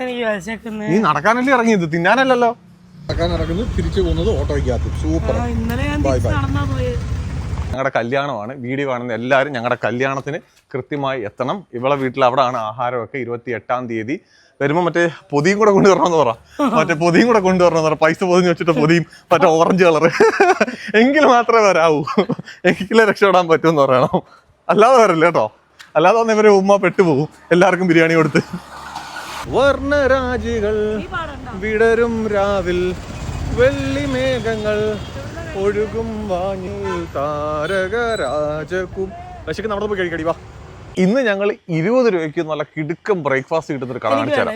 നീ നടക്കാനല്ലേ ഇറങ്ങിയത്? തിന്നാനല്ലല്ലോ. നടക്കാൻ ഇറങ്ങുന്നത് തിരിച്ചു പോകുന്നത് ഓട്ടോയ്ക്കകത്ത്. സൂപ്പർ. ആ, ഇന്നലെ ഞാൻ തിരിച്ച് നടന്നാ പോയത് ഞങ്ങളുടെ കല്യാണമാണ്. വീഡിയോ കാണുന്ന എല്ലാവരും ഞങ്ങളുടെ കല്യാണത്തിന് കൃത്യമായി എത്തണം. ഇവളെ വീട്ടിൽ അവിടെയാണ് ആഹാരമൊക്കെ ഇരുപത്തി എട്ടാം തീയതി. വരുമ്പോൾ മറ്റേ പൊതിയും കൂടെ കൊണ്ടുവരണമെന്ന് പറ. മറ്റേ പൊതിയും കൂടെ കൊണ്ടുവരണമെന്ന് പറ. പൈസ പൊതിഞ്ഞ് വെച്ചിട്ട് പൊതിയും മറ്റേ ഓറഞ്ച് കളർ എങ്കിൽ മാത്രമേ വരാവൂ. എങ്കിലേ രക്ഷപ്പെടാൻ പറ്റുമെന്ന് പറയണം. അല്ലാതെ വരില്ല കേട്ടോ. അല്ലാതെ വന്ന് ഇവരെ ഉമ്മ പെട്ടുപോകും. എല്ലാവർക്കും ബിരിയാണി കൊടുത്ത്. വർണരാജികൾ വിടരും രാവിൽ വെള്ളിമേഘങ്ങൾ ഒഴുകും വാങ്ങി താരകരാജകും. പക്ഷേ നമ്മുടെ പോയി കഴിക്കടി വാ. ഇന്ന് ഞങ്ങൾ ഇരുപത് രൂപയ്ക്ക് നല്ല കിടുക്കം ബ്രേക്ക്ഫാസ്റ്റ് കിട്ടുന്ന ഒരു കട കാണിച്ചാൽ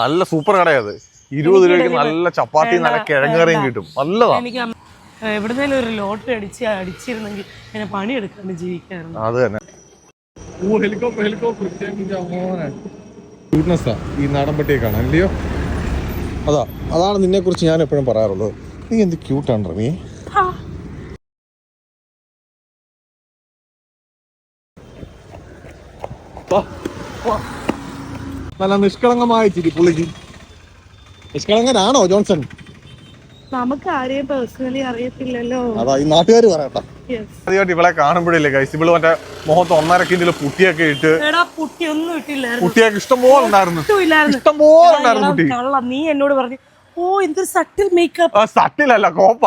നല്ല സൂപ്പർ കടയത് ഇരുപത് രൂപയ്ക്ക് നല്ല ചപ്പാത്തി നല്ല കിഴങ്ങറിയും കിട്ടും. നല്ലതാണ് എനിക്ക് എവിടുന്നേലും ഒരു ലോട്ടറി അടിച്ച് അടിച്ചിരുന്നെങ്കിൽ എന്നെ പണിയെടുക്കാണ്ട് ജീവിക്കാറുണ്ട് അത് തന്നെ. ഓ ഹെലികോപ്റ്റർ ഹെലികോപ്റ്റർ. ക്യൂട്ട്നെസ്സാ ഈ നാടൻ പട്ടിയെ കാണാൻ അല്ലയോ? അതാ അതാണ് നിന്നെക്കുറിച്ച് ഞാൻ എപ്പോഴും പറയാറുള്ളത്. നീ എന്ത് ക്യൂട്ടാണ് റമി. നല്ല നിഷ്കളങ്കമായ ചിരി പുള്ളിക്ക് നിഷ്കളങ്കനാണോ ജോൺസൺ? നമുക്ക് ആരെയും പേഴ്സണലി അറിയത്തില്ലല്ലോ. അതാ ഈ നാട്ടുകാർ പറയണ്ട Yes. ആദ്യമായിട്ട് ഇവളെ കാണുമ്പോഴില്ലേ കൈസ് ഇവൾ മറ്റേ മുഖത്ത് ഒന്നര കിൻഡിൽ പുട്ടിയൊക്കെ ഇട്ട് എടാ പുട്ടി ഒന്നും ഇട്ടില്ലായിരുന്നു. കുട്ടിയൊക്കെ ഇഷ്ടം പോലെ ഉണ്ടായിരുന്നു. ഇല്ലായിരുന്നു ഇഷ്ടം പോലെ ഉണ്ടായിരുന്നു കുട്ടി കള്ള നീ എന്നോട് പറഞ്ഞു ഓ എന്തൊരു സട്ടിൽ മേക്കപ്പ് സട്ടിലല്ല കോപ്പ.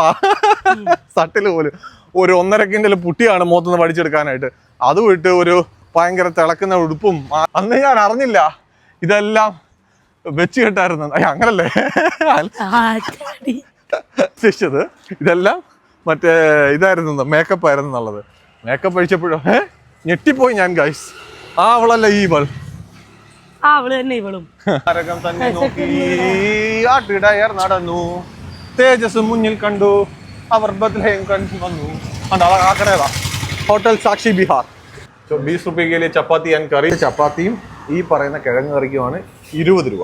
സട്ടിൽ പോലും. ഒരു ഒന്നര കിൻഡിൽ പുട്ടിയാണ് മുഖത്തുനിന്ന് പഠിച്ചെടുക്കാനായിട്ട് അതും ഇട്ട് ഒരു ഭയങ്കര തിളക്കുന്ന ഉടുപ്പും ആ, അന്ന് ഞാൻ അറിഞ്ഞില്ല. ഇതെല്ലാം വെച്ച് കെട്ടായിരുന്നു. അയ്യ, അങ്ങനല്ലേ? ഉദ്ദേശിച്ചത്? ഇതെല്ലാം മറ്റേ ഇതായിരുന്നു മേക്കപ്പ് ആയിരുന്നു എന്നുള്ളത് മേക്കപ്പ് അഴിച്ചപ്പോഴോ ഏ? ഞെട്ടിപ്പോയി ഞാൻ ഗൈസ് ആ അവളല്ല ഈ ഇവൾ ആ അവൾ തന്നെ ഇവളും. താരകം തന്നെ നോക്കി ആട്ടിടയർ നടന്നു. തേജസ് മുന്നിൽ കണ്ടു. അവർ ബദ്ലഹേം കണ്ടു വന്നു. അതാ ഹോട്ടൽ സാക്ഷി ബിഹാർ ബീസ് റുപ്യയിലെ ചപ്പാത്തി ഞാൻ കറി ചപ്പാത്തിയും ഈ പറയുന്ന കിഴങ്ങ് കറിക്കുമാണ് ഇരുപത് രൂപ.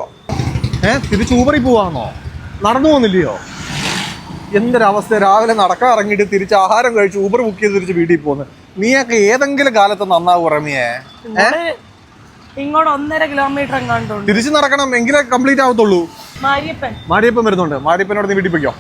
ഏഹ് തിരിച്ച് ഊബറി പോവാന്നോ? നടന്നു പോകുന്നില്ലയോ എന്തൊരവസ്ഥ രാവിലെ നടക്കാൻ ഇറങ്ങിയിട്ട് തിരിച്ച് ആഹാരം കഴിച്ച് ഊബർ ബുക്ക് ചെയ്ത് തിരിച്ച് വീട്ടിൽ പോകുന്നു. നീയൊക്കെ ഏതെങ്കിലും കാലത്ത് നന്നാവും റമിയേ? ഇങ്ങോട്ട് ഒന്നര കിലോമീറ്റർ എങ്ങാണ്ടുണ്ട് തിരിച്ച് നടക്കണം എങ്കിലേ കംപ്ലീറ്റ് ആവത്തുള്ളൂ. മാരിയപ്പൻ. മാരിയപ്പൻ വരുന്നുണ്ട്. മാരിയപ്പനോട് നീ വീട്ടിൽ പോയിക്കോ.